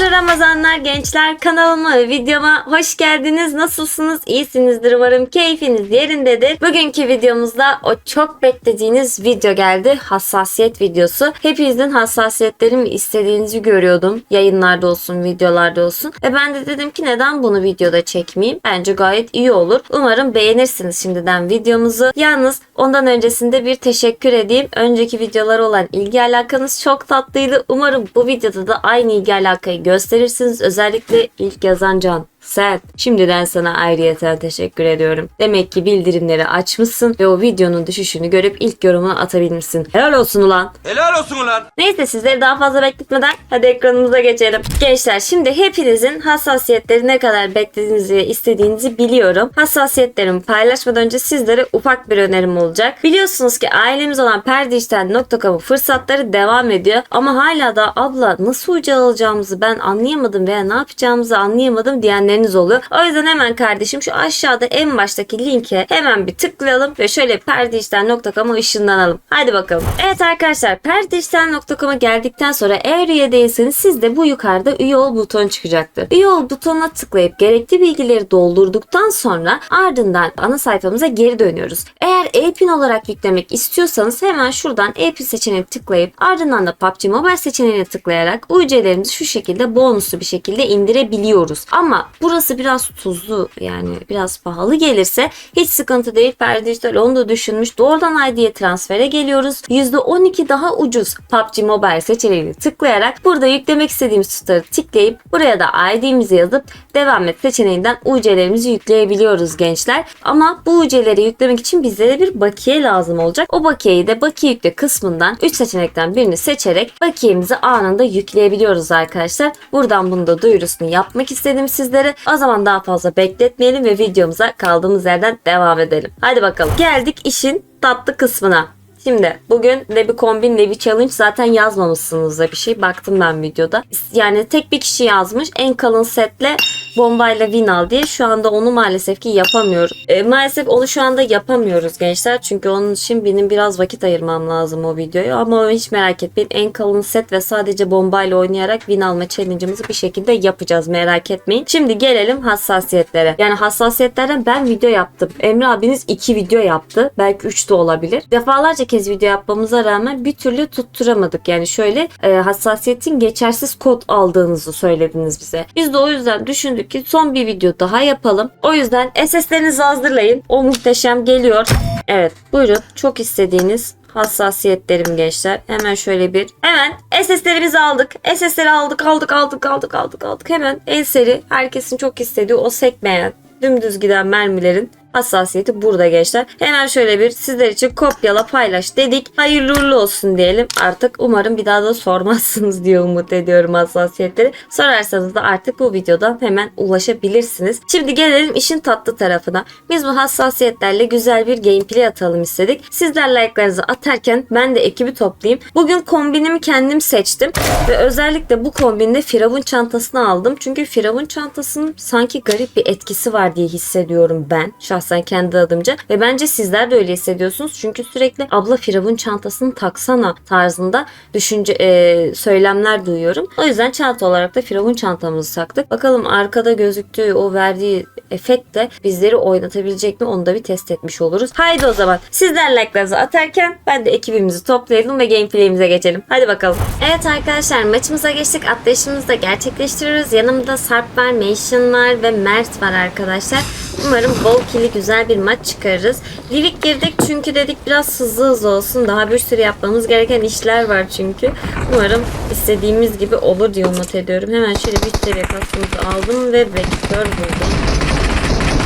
Hayırlı Ramazanlar gençler kanalıma ve videoma hoş geldiniz. Nasılsınız? İyisinizdir umarım. Keyfiniz yerindedir. Bugünkü videomuzda o çok beklediğiniz video geldi. Hassasiyet videosu. Hepinizin hassasiyetlerimi istediğinizi görüyordum. Yayınlarda olsun, videolarda olsun. Ve ben de dedim ki neden bunu videoda çekmeyeyim? Bence gayet iyi olur. Umarım beğenirsiniz şimdiden videomuzu. Yalnız ondan öncesinde bir teşekkür edeyim. Önceki videolara olan ilgi alakanız çok tatlıydı. Umarım bu videoda da aynı ilgi alakayı gösterirsiniz. Özellikle ilk yazan Can. Sen. Şimdiden sana ayrıyeten teşekkür ediyorum. Demek ki bildirimleri açmışsın ve o videonun düşüşünü görüp ilk yorumunu atabilmişsin. Helal olsun ulan. Helal olsun ulan. Neyse sizleri daha fazla bekletmeden hadi ekranımıza geçelim. Gençler şimdi hepinizin hassasiyetleri ne kadar beklediğinizi ve istediğinizi biliyorum. Hassasiyetlerimi paylaşmadan önce sizlere ufak bir önerim olacak. Biliyorsunuz ki ailemiz olan perdişten.com'un fırsatları devam ediyor. Ama hala da abla nasıl ucu alacağımızı ben anlayamadım veya ne yapacağımızı anlayamadım diyenleriniz oluyor. O yüzden hemen kardeşim şu aşağıda en baştaki linke hemen bir tıklayalım ve şöyle perdişten.com'a ışınlanalım. Hadi bakalım. Evet arkadaşlar perdişten.com'a geldikten sonra eğer üye değilseniz sizde bu yukarıda üye ol butonu çıkacaktır. Üye ol butonuna tıklayıp gerekli bilgileri doldurduktan sonra ardından ana sayfamıza geri dönüyoruz. Eğer e-pin olarak yüklemek istiyorsanız hemen şuradan e-pin seçeneğine tıklayıp ardından da PUBG Mobile seçeneğine tıklayarak UC'lerimizi şu şekilde bonuslu bir şekilde indirebiliyoruz. Ama burası biraz tuzlu yani biraz pahalı gelirse hiç sıkıntı değil. Perde Dijital onu da düşünmüş. Doğrudan ID'ye transfere geliyoruz. %12 daha ucuz PUBG Mobile seçeneğini tıklayarak burada yüklemek istediğimiz tutarı tıklayıp buraya da ID'mizi yazıp devam et seçeneğinden UC'lerimizi yükleyebiliyoruz gençler. Ama bu UC'leri yüklemek için bizlere bir bakiye lazım olacak. O bakiyeyi de bakiye yükle kısmından 3 seçenekten birini seçerek bakiyemizi anında yükleyebiliyoruz arkadaşlar. Buradan bunu da duyurusunu yapmak istedim sizlere. O zaman daha fazla bekletmeyelim ve videomuza kaldığımız yerden devam edelim. Hadi bakalım. Geldik işin tatlı kısmına. Şimdi bugün ne bir kombin ne bir challenge zaten yazmamışsınız da bir şey. Baktım ben videoda. Yani tek bir kişi yazmış. En kalın setle bombayla win al diye. Şu anda onu maalesef ki yapamıyorum. E, maalesef onu şu anda yapamıyoruz gençler. Çünkü onun için benim biraz vakit ayırmam lazım o videoyu. Ama hiç merak etmeyin. En kalın set ve sadece bombayla oynayarak win alma challenge'ımızı bir şekilde yapacağız. Merak etmeyin. Şimdi gelelim hassasiyetlere. Yani hassasiyetlerden ben video yaptım. Emre abiniz iki video yaptı. Belki üç de olabilir. Defalarca kez video yapmamıza rağmen bir türlü tutturamadık. Yani şöyle e, hassasiyetin geçersiz kod aldığınızı söylediniz bize. Biz de o yüzden düşündük ki son bir video daha yapalım. O yüzden SS'lerinizi hazırlayın. O muhteşem geliyor. Evet buyurun çok istediğiniz hassasiyetlerim gençler. Hemen şöyle bir hemen SS'lerimizi aldık. SS'leri aldık aldık aldık aldık aldık aldık. Hemen en seri herkesin çok istediği o sekmeyen dümdüz giden mermilerin hassasiyeti burada gençler. Hemen şöyle bir sizler için kopyala paylaş dedik. Hayırlı uğurlu olsun diyelim. Artık umarım bir daha da sormazsınız diye umut ediyorum hassasiyetleri. Sorarsanız da artık bu videodan hemen ulaşabilirsiniz. Şimdi gelelim işin tatlı tarafına. Biz bu hassasiyetlerle güzel bir gameplay atalım istedik. Sizler like'larınızı atarken ben de ekibi toplayayım. Bugün kombinimi kendim seçtim ve özellikle bu kombinde firavun çantasını aldım. Çünkü firavun çantasının sanki garip bir etkisi var diye hissediyorum ben. Şahsen kendi adımca. Ve bence sizler de öyle hissediyorsunuz. Çünkü sürekli abla firavun çantasını taksana tarzında düşünce e, söylemler duyuyorum. O yüzden çanta olarak da firavun çantamızı taktık. Bakalım arkada gözüktüğü o verdiği efekt de bizleri oynatabilecek mi onu da bir test etmiş oluruz. Haydi o zaman sizler like'larınızı atarken ben de ekibimizi toplayalım ve gameplay'imize geçelim. Hadi bakalım. Evet arkadaşlar maçımıza geçtik. Atlayışımızı da gerçekleştiriyoruz. Yanımda Sarp var, Mason var ve Mert var arkadaşlar. Umarım bol kili güzel bir maç çıkarırız. Livik girdik çünkü dedik biraz hızlı hızlı olsun. Daha bir sürü yapmamız gereken işler var çünkü. Umarım istediğimiz gibi olur diye umut ediyorum. Hemen şöyle bir seviye kastımızı aldım ve vektör buldum.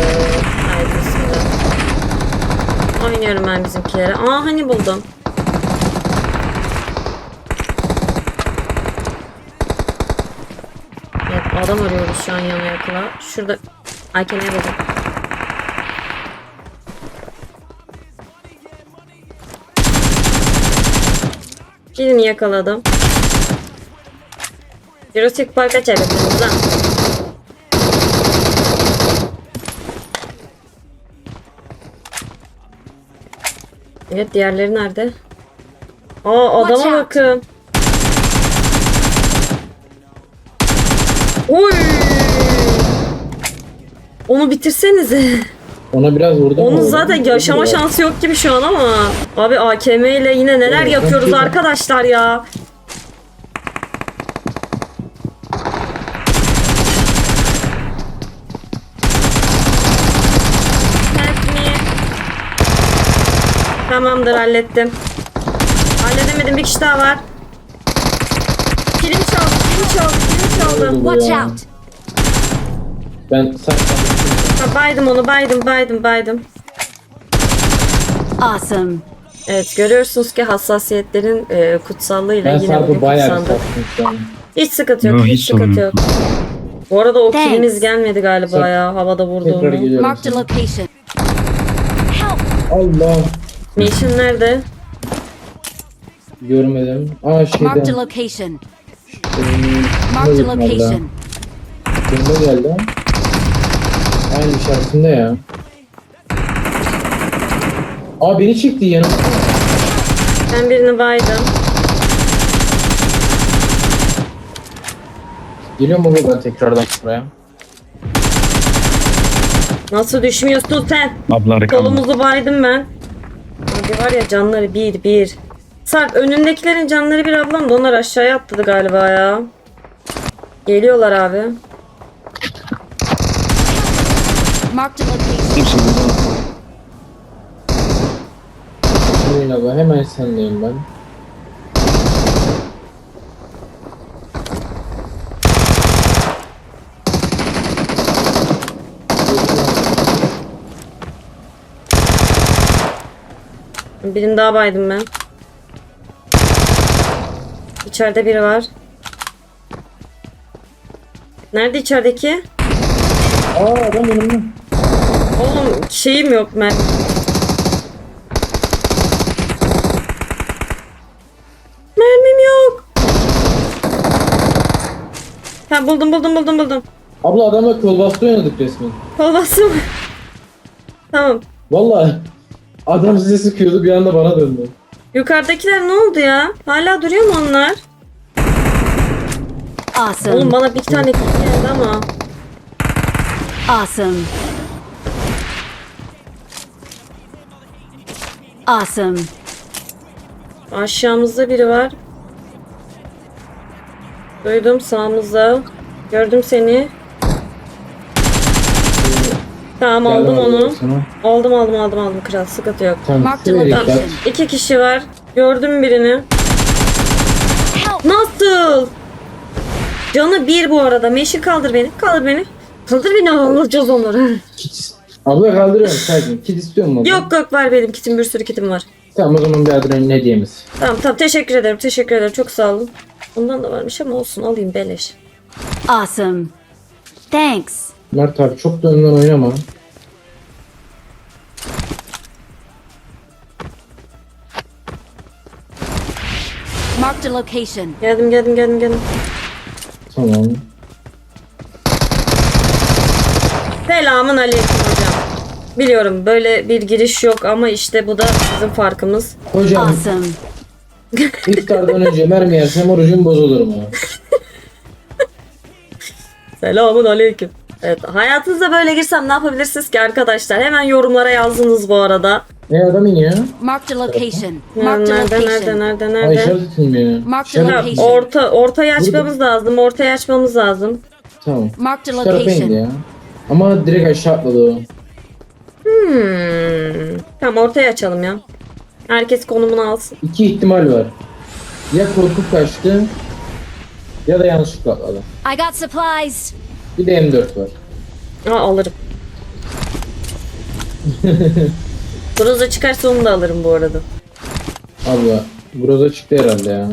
Ee. Oynuyorum ben bizimkilere. Aa hani buldum. Adam arıyoruz şu an yana yakala. Şurada Ayken'e buldum. Birini yakaladım. Jurassic Park'a çevirdiniz lan. Evet diğerleri nerede? Aa adama bakın. Oy! Onu bitirsenize. Ona biraz vurdum. Onun zaten yaşama şansı yok gibi şu an ama. Abi AKM ile yine neler Evet, yapıyoruz arkadaşlar ya. Tamamdır hallettim. Halledemedim bir kişi daha var. Kilim çaldı, kilim çaldı, kilim çaldı. Watch out! Ben saklandım. Ha, baydım onu, baydım, baydım, baydım. Awesome. Evet görüyorsunuz ki hassasiyetlerin e, kutsallığıyla Ben yine bugün bayağı bir kutsandı. sattım. Hiç sıkıntı yok, Yo, hiç, hiç sorun sıkıntı yok. yok. Bu arada o Thanks. kilimiz gelmedi galiba Sak- ya havada Tekrar onu. geliyorum. Marked a location. Help! Allah. Nation nerede? Görmedim. Aa şeyden. Marked a location. Ee, Marked a valla. location. Kimde geldi? Aynı işaretinde ya. Aa beni çekti yanıma. Ben birini baydım. Geliyor mu buradan tekrardan buraya? Nasıl düşmüyorsun sen? Abla arkamda. Kolumuzu baydım ben. Abi var ya canları bir bir. Sarp önündekilerin canları bir ablam da onlar aşağıya atladı galiba ya. Geliyorlar abi. Marked a location. Hepsi burada. Abla hemen sendeyim ben. Birini daha baydım ben. İçeride biri var. Nerede içerideki? Aa adam önümde. Oğlum şeyim yok ben. Mermim yok. Ha buldum buldum buldum buldum. Abla adamla kol bastı oynadık resmen. Kolbası mı? tamam. Vallahi adam size sıkıyordu bir anda bana döndü. Yukarıdakiler ne oldu ya? Hala duruyor mu onlar? Awesome. Oğlum bana bir tane kill geldi ama. Awesome. Awesome. Aşağımızda biri var. Duydum sağımızda. Gördüm seni. Tamam aldım Geldim onu. sana. Aldım aldım aldım aldım kral sıkıntı yok. Tamam. Location. İki kişi var. Gördüm birini. Nasıl? Canı bir bu arada. Meşil kaldır beni. Kaldır beni. Kaldır beni alacağız onları. Abla kaldırıyorum sakin. Kit istiyor mu abla? yok yok var benim kitim bir sürü kitim var. Tamam o zaman bir adrenalin hediyemiz. Tamam tamam teşekkür ederim teşekkür ederim çok sağ olun. Bundan da varmış ama olsun alayım beleş. Awesome. Thanks. Mert abi çok da önden oynama. Marked a location. Geldim geldim geldim geldim. Tamam. Selamun aleyküm. Biliyorum böyle bir giriş yok ama işte bu da bizim farkımız. Hocam Awesome. iftardan önce mermi yersem orucum bozulur mu? Selamun aleyküm. Evet hayatınıza böyle girsem ne yapabilirsiniz ki arkadaşlar? Hemen yorumlara yazdınız bu arada. Ne adam iniyor? Marked a location. Marked a nerede nerede location. nerede Ay nerede? işaret etmiyor. Marked a İşaret- Ha, location. orta ortayı açmamız lazım. Ortayı açmamız lazım. Tamam. Marked a Şu tarafa indi location. ya. Ama direkt aşağı atladı o. Hmm. Tamam ortayı açalım ya. Herkes konumunu alsın. İki ihtimal var. Ya korkup kaçtı ya da yanlışlıkla atladı. I got supplies. Bir de M4 var. Aa alırım. Groza çıkarsa onu da alırım bu arada. Abla Groza çıktı herhalde ya.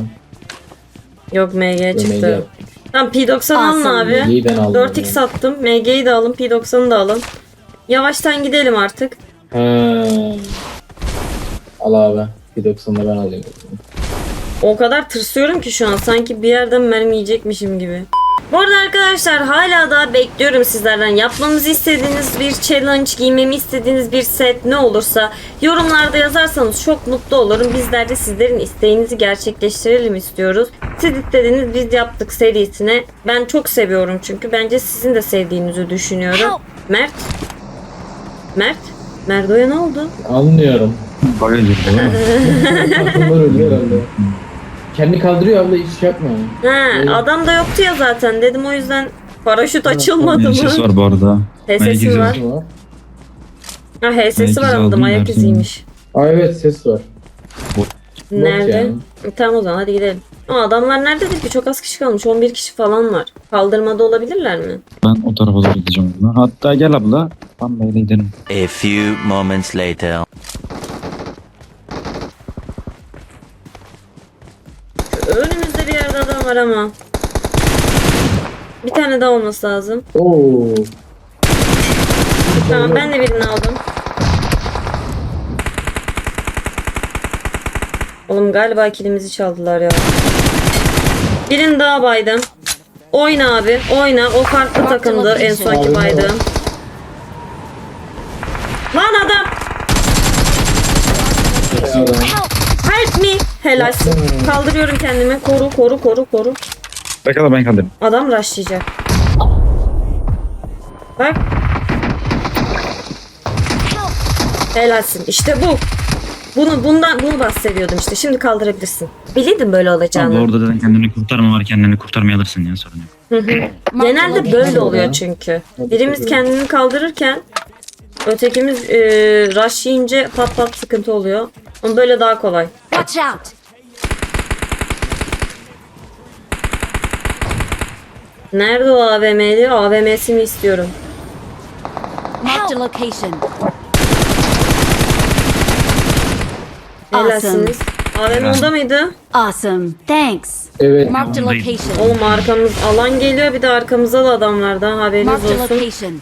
Yok MG MG çıktı. yaptım. Tamam P90 alın Awesome. abi. MG'yi ben aldım 4x attım. MG'yi de alın. P90'ı da alın. Yavaştan gidelim artık. He. Al abi. Bir 90'da ben alayım. O kadar tırsıyorum ki şu an. Sanki bir yerden mermi yiyecekmişim gibi. Bu arada arkadaşlar hala daha bekliyorum sizlerden. Yapmamızı istediğiniz bir challenge, giymemi istediğiniz bir set ne olursa yorumlarda yazarsanız çok mutlu olurum. Bizler de sizlerin isteğinizi gerçekleştirelim istiyoruz. Siz istediğiniz biz yaptık serisine. Ben çok seviyorum çünkü. Bence sizin de sevdiğinizi düşünüyorum. Mert? Mert? Merdo'ya ne oldu? Anlıyorum. Baga girdi değil mi? Takımlar ölüyor herhalde. Kendi kaldırıyor abla hiç şey yapma. Ha, Evet. adam da yoktu ya zaten dedim o yüzden paraşüt açılmadı Ses mı? var bu arada. HS'si Ayak izi var. Ne var? Ha HS'si Ayak var izi anladım aldım ayak dersin. iziymiş. Aa evet ses var. Nerede? yani. Tamam o zaman hadi gidelim. Ama adamlar nerededir ki? Çok az kişi kalmış. 11 kişi falan var. Kaldırmada olabilirler mi? Ben o tarafa doğru gideceğim. abla. Hatta gel abla. Ben böyle gidelim. A few moments later. Önümüzde bir yerde adam var ama. Bir tane daha olması lazım. Oo. Tamam ben de birini aldım. Oğlum galiba kilimizi çaldılar ya. Birini daha baydım. Oyna abi oyna. O farklı takımdı en sonki baydığım. Lan adam! Adam. Help me! Helalsin. Kaldırıyorum kendimi. Koru koru koru koru. Bakalım ben kaldım. Adam rushlayacak. Bak. Helalsin. İşte bu. Bunu bundan bunu bahsediyordum işte. Şimdi kaldırabilirsin. Biliyordum böyle olacağını. orada da kendini kurtarma var. Kendini kurtarmayı alırsın ya sorun yok. Genelde böyle oluyor çünkü. Birimiz kendini kaldırırken ötekimiz e, rush yiyince pat pat sıkıntı oluyor. Ama böyle daha kolay. Watch out! Nerede o AVM'li? AVM'sini istiyorum. Marked a location. Helalsiniz. AVM onda mıydı? Awesome. Thanks. Evet. Marked a location. Oğlum arkamız alan geliyor bir de arkamıza da adamlar da haberiniz Marked a olsun. location.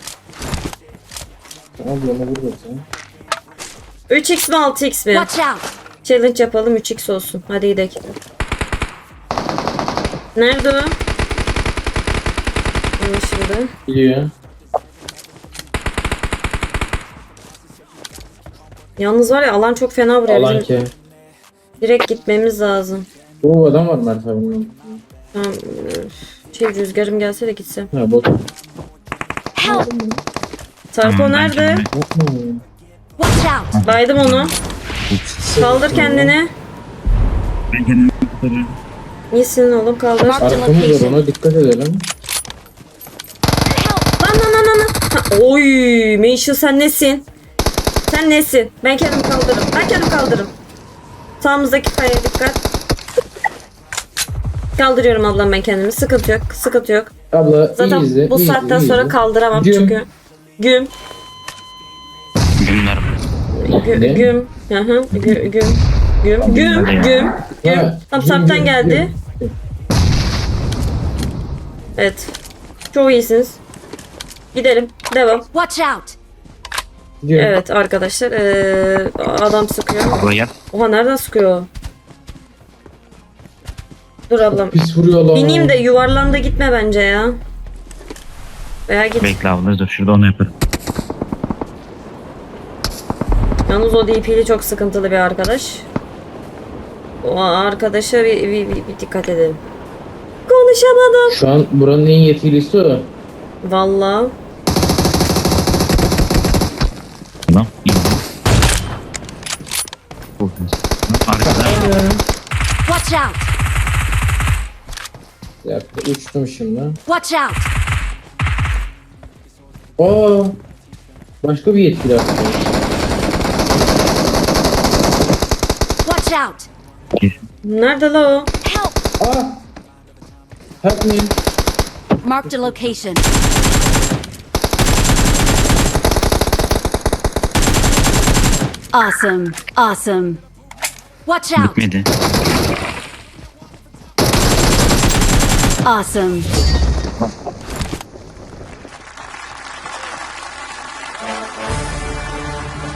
Vurmasın. 3x mi 6x mi? Watch out! Challenge yapalım 3x olsun. Hadi gidelim. Nerede o? Anlaşıldı. Gidiyor. Yalnız var ya alan çok fena vuruyor. Alan ki. direkt gitmemiz lazım. Oo adam var Mert abinin. Tamam. Şey rüzgarım gelse de gitsem. Ha bot. Sarko nerede? Hmm. Watch out! Baydım onu. Kaldır kendini. Ben kendimi kurtarıyorum. İyisin oğlum kaldır. Arkamız var ona dikkat edelim. Lan lan lan lan, lan. Ha, Oy Meişil sen nesin? Sen nesin? Ben kendim kaldırırım. Ben kendim kaldırırım. Sağımızdaki kayaya dikkat. Kaldırıyorum ablam ben kendimi. Sıkıntı yok. Sıkıntı yok. Abla Zaten iyi izle. bu iyi saatten iyi sonra izle. kaldıramam Güm. çünkü. Güm. Günler. Gü, Ne? güm. Hı hı. Gü, güm. Güm. Güm. Güm. Güm. Ha, Tam güm, saptan güm, geldi. güm. Evet. Çok iyisiniz. Gidelim. Devam. Watch out! Evet arkadaşlar. Ee, adam sıkıyor. Abla gel. Oha nereden sıkıyor? Dur ablam. Pis vuruyor lan. Bineyim de yuvarlan da gitme bence ya. Veya git. Bekle abla dur şurada onu yaparım. Yalnız o DP'li çok sıkıntılı bir arkadaş. O arkadaşa bir, bir, bir, bir dikkat edelim. Konuşamadım. Şu an buranın en yetkilisi o. Vallahi. Tamam. iyi. Çok iyi. Arkada. Watch out! Dakika uçtum şimdi. Watch out! Aa. Başka bir yetkili aslında. Watch out! Nerede la o? Help! Aa. Help me. Marked a location. Awesome. Awesome. Watch out! Bitmedi. Awesome.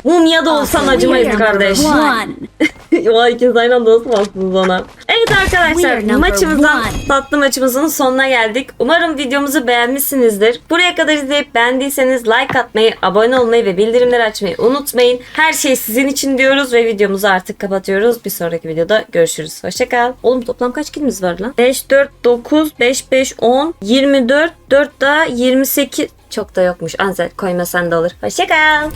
Mumya da olsan Awesome. acımayız kardeş. one. o ikiniz aynı anda nasıl bastınız ona? Evet arkadaşlar maçımızdan tatlı maçımızın sonuna geldik. Umarım videomuzu beğenmişsinizdir. Buraya kadar izleyip beğendiyseniz like atmayı, abone olmayı ve bildirimleri açmayı unutmayın. Her şey sizin için diyoruz ve videomuzu artık kapatıyoruz. Bir sonraki videoda görüşürüz. Hoşçakal. Oğlum toplam kaç kilimiz var lan? 5, 4, 9, 5, 5, 10, 24, 4 daha 28. Çok da yokmuş. Anzel koymasan da olur. Hoşçakal.